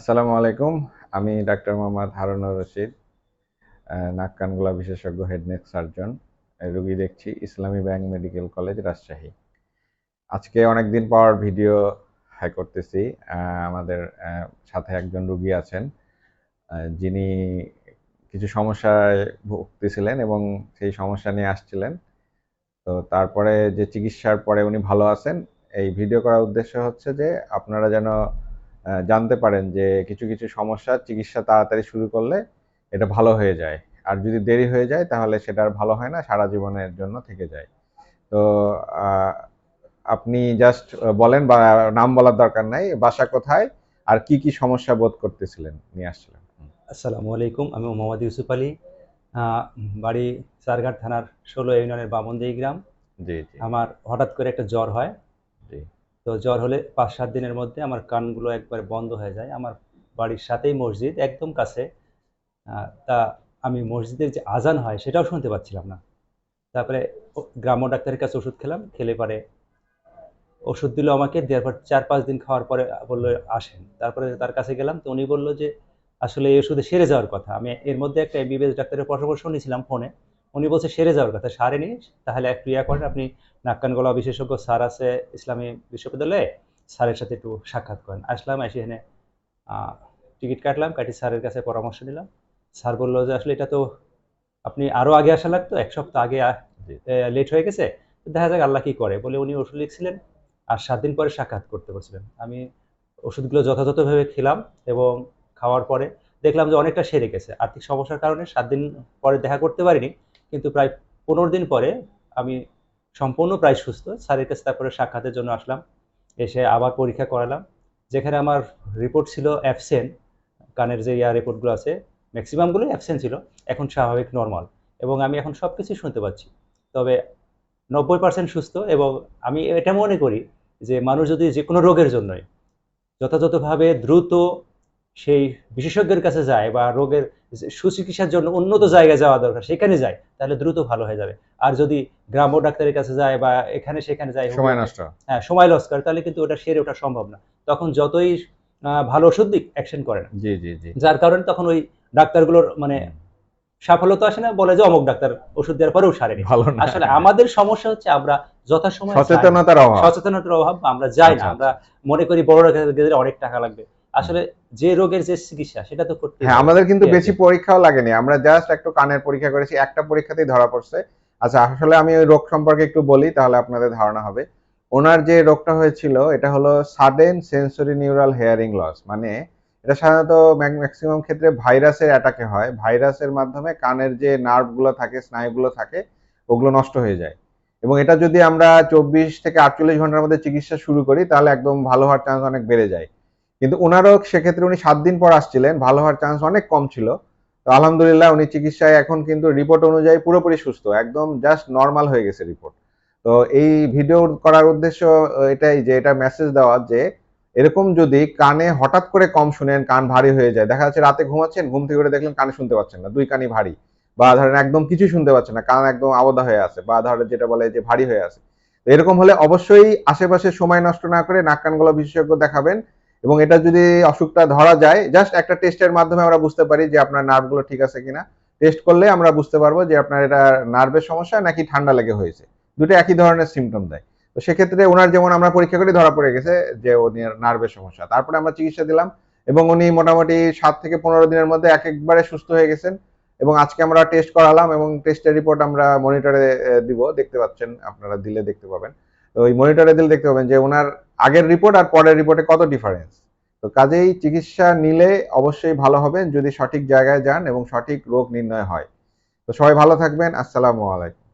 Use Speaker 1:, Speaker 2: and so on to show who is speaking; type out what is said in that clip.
Speaker 1: আসসালামু আলাইকুম। আমি ডাক্তার মোহাম্মদ হারুনুর রশিদ আহ, নাক কানগুলা বিশেষজ্ঞ হেড নেক সার্জন রুগী দেখছি ইসলামী ব্যাংক মেডিকেল কলেজ রাজশাহী। আজকে অনেকদিন পর ভিডিও হাই করতেছি আমাদের সাথে একজন রুগী আছেন যিনি কিছু সমস্যায় ভুগতেছিলেন এবং সেই সমস্যা নিয়ে আসছিলেন। তো তারপরে যে চিকিৎসার পরে উনি ভালো আছেন এই ভিডিও করার উদ্দেশ্য হচ্ছে যে আপনারা যেন জানতে পারেন যে কিছু কিছু সমস্যা চিকিৎসা তাড়াতাড়ি শুরু করলে এটা ভালো হয়ে যায়। আর যদি দেরি হয়ে যায় তাহলে সেটা আর ভালো হয় না সারা জীবনের জন্য থেকে যায়। তো আপনি জাস্ট বলেন বা নাম বলার দরকার নাই বাসা কোথায় আর কি কি সমস্যা বোধ করতেছিলেন? নিয়ে আসছিলেন
Speaker 2: আসসালামু আলাইকুম আমি মোহাম্মদ ইউসুফ আলী বাড়ি চারঘাট থানার ষোলো ইউনিয়নের বামনদিহি গ্রাম।
Speaker 1: জি জি।
Speaker 2: আমার হঠাৎ করে একটা জ্বর হয়। তো জ্বর হলে পাঁচ সাত দিনের মধ্যে আমার কানগুলো একবার বন্ধ হয়ে যায়। আমার বাড়ির সাথেই মসজিদ, একদম কাছে। তা আমি মসজিদের যে আজান হয় সেটাও শুনতে পাচ্ছিলাম না। তারপরে গ্রাম্য ডাক্তারের কাছে ওষুধ খেলাম, খেলে পরে ওষুধ দিল আমাকে, দেওয়ার পর চার পাঁচ দিন খাওয়ার পরে বলল আসেন। তারপরে তার কাছে গেলাম, তো উনি বলল যে, আসলে এই ওষুধে সেরে যাওয়ার কথা। আমি এর মধ্যে একটা এমবিবিএস ডাক্তারের পরামর্শ নিয়েছিলাম ফোনে। উনি বলছে সেরে যাওয়ার কথা সারেনি তাহলে একটু ইয়া করেন আপনি নাক কান গলা বিশেষজ্ঞ স্যার আছে ইসলামী বিশ্ববিদ্যালয়ে স্যারের সাথে একটু সাক্ষাৎ করেন। আসলাম এসে এখানে টিকিট কাটলাম কাটি স্যারের কাছে পরামর্শ নিলাম। স্যার বলল যে আসলে এটা তো আপনি আরও আগে আসা লাগতো এক সপ্তাহ আগে লেট হয়ে গেছে। দেখা যাক আল্লাহ কি করে। বলে উনি ওষুধ লিখছিলেন আর সাত দিন পরে সাক্ষাৎ করতে বলছিলেন। আমি ওষুধগুলো যথাযথভাবে খেলাম এবং খাওয়ার পরে দেখলাম যে অনেকটা সেরে গেছে। আর্থিক সমস্যার কারণে সাত দিন পরে দেখা করতে পারিনি। কিন্তু প্রায় পনেরো দিন পরে আমি সম্পূর্ণ প্রায় সুস্থ। স্যারের কাছে তারপরে সাক্ষাতের জন্য আসলাম, এসে আবার পরীক্ষা করালাম। যেখানে আমার রিপোর্ট ছিল অ্যাবসেন্ট কানের যে ইয়ার রিপোর্টগুলো আছে ম্যাক্সিমামগুলোই অ্যাবসেন্ট ছিল, এখন স্বাভাবিক নর্মাল এবং আমি এখন সব কিছুই শুনতে পাচ্ছি। তবে নব্বই পার্সেন্ট সুস্থ এবং আমি এটা মনে করি যে মানুষ যদি যে কোনো রোগের জন্যই যথাযথভাবে দ্রুত সেই বিশেষজ্ঞের কাছে যায় বা রোগের সুচিকিৎসার জন্য উন্নত জায়গায় যাওয়া দরকার সেখানে যায় তাহলে দ্রুত ভালো হয়ে যাবে। আর যদি গ্রাম্য ডাক্তারের কাছে যায় বা এখানে সেখানে যায়
Speaker 1: সময় নষ্ট।
Speaker 2: হ্যাঁ সময় লস করে তাহলে কিন্তু ওটা সেরে ওঠা সম্ভব না। তখন যতই ভালো ওষুধ দিক অ্যাকশন করে না।
Speaker 1: জি জি জি।
Speaker 2: যার কারণে তখন ওই ডাক্তারগুলোর মানে সাফল্যতা আসে না বলে যে অমুক ডাক্তার ওষুধ দেওয়ার পরেও সারেনি।
Speaker 1: ভালো না।
Speaker 2: আসলে আমাদের সমস্যা হচ্ছে আমরা যথাসময়
Speaker 1: সচেতনতার অভাব।
Speaker 2: সচেতনতার অভাব আমরা যাই না
Speaker 1: আচ্ছা,
Speaker 2: আমরা মনে করি বড় ডাক্তার গেলে অনেক টাকা লাগবে। আসলে যে রোগের যে চিকিৎসা সেটা তো করতে
Speaker 1: হ্যাঁ আমাদের কিন্তু বেশি পরীক্ষাও লাগেনি। আমরা জাস্ট একটু কানের পরীক্ষা করেছি একটা পরীক্ষাতেই ধরা পড়ছে। আচ্ছা আসলে আমি ওই রোগ সম্পর্কে একটু বলি তাহলে আপনাদের ধারণা হবে। ওনার যে রোগটা হয়েছিল এটা হলো sudden sensory neural hearing loss মানে এটা সাধারণত ম্যাক্সিমাম ক্ষেত্রে ভাইরাসের অ্যাটাকে হয়। ভাইরাসের মাধ্যমে কানের যে নার্ভগুলো থাকে স্নায়ুগুলো থাকে ওগুলো নষ্ট হয়ে যায়। এবং এটা যদি আমরা চব্বিশ থেকে আটচল্লিশ ঘণ্টার মধ্যে চিকিৎসা শুরু করি তাহলে একদম ভালো হওয়ার চান্স অনেক বেড়ে যায়। কিন্তু ওনারও সেক্ষেত্রে উনি সাত দিন পর আসছিলেন, ভালো হওয়ার চান্স অনেক কম ছিল। তো আলহামদুলিল্লাহ উনি চিকিৎসায় এখন কিন্তু রিপোর্ট অনুযায়ী পুরোপুরি সুস্থ, একদম জাস্ট নর্মাল হয়ে গেছে রিপোর্ট তো এই ভিডিও করার উদ্দেশ্য এটাই যে এটা মেসেজ দেওয়া যে এরকম যদি কানে হঠাৎ করে কম শুনেন, কান ভারী হয়ে যায়, দেখা যাচ্ছে রাতে ঘুমাচ্ছেন, ঘুম থেকে উঠে দেখলেন কানে শুনতে পাচ্ছেন না, দুই কানই ভারী। বা ধরেন একদম কিছু শুনতে পাচ্ছেন না, কান একদম আবদা হয়ে আছে, বা ধরেন যেটা বলে যে ভারী হয়ে আছে। এরকম হলে অবশ্যই আশেপাশে সময় নষ্ট না করে নাক কান গলা বিশেষজ্ঞ দেখাবেন এবং এটা যদি অসুখটা ধরা যায় জাস্ট একটা টেস্টের মাধ্যমে আমরা বুঝতে পারি যে আপনার নার্ভগুলো ঠিক আছে কিনা। টেস্ট করলে আমরা বুঝতে পারব যে আপনার এটা নার্ভের সমস্যা নাকি ঠান্ডা লেগে হয়েছে। দুটো একই ধরনের সিমটম দেয়। তো সেক্ষেত্রে ওনার যেমন আমরা পরীক্ষা করে, ধরা পড়ে গেছে যে উনি নার্ভের সমস্যা। তারপরে আমরা চিকিৎসা দিলাম এবং উনি মোটামুটি সাত থেকে পনেরো দিনের মধ্যে এক একবারে সুস্থ হয়ে গেছেন এবং আজকে আমরা টেস্ট করালাম এবং টেস্টের রিপোর্ট আমরা মনিটরে দিব। দেখতে পাচ্ছেন, আপনারা দিলে দেখতে পাবেন। তো ওই মনিটরে দিলে দেখতে পাবেন যে ওনার আগের রিপোর্ট আর পরের রিপোর্টে কত ডিফারেন্স তো কাজেই চিকিৎসা নিলে অবশ্যই ভালো হবেন যদি সঠিক জায়গায় যান এবং সঠিক রোগ নির্ণয় হয়। তো সবাই ভালো থাকবেন। আসসালামু আলাইকুম।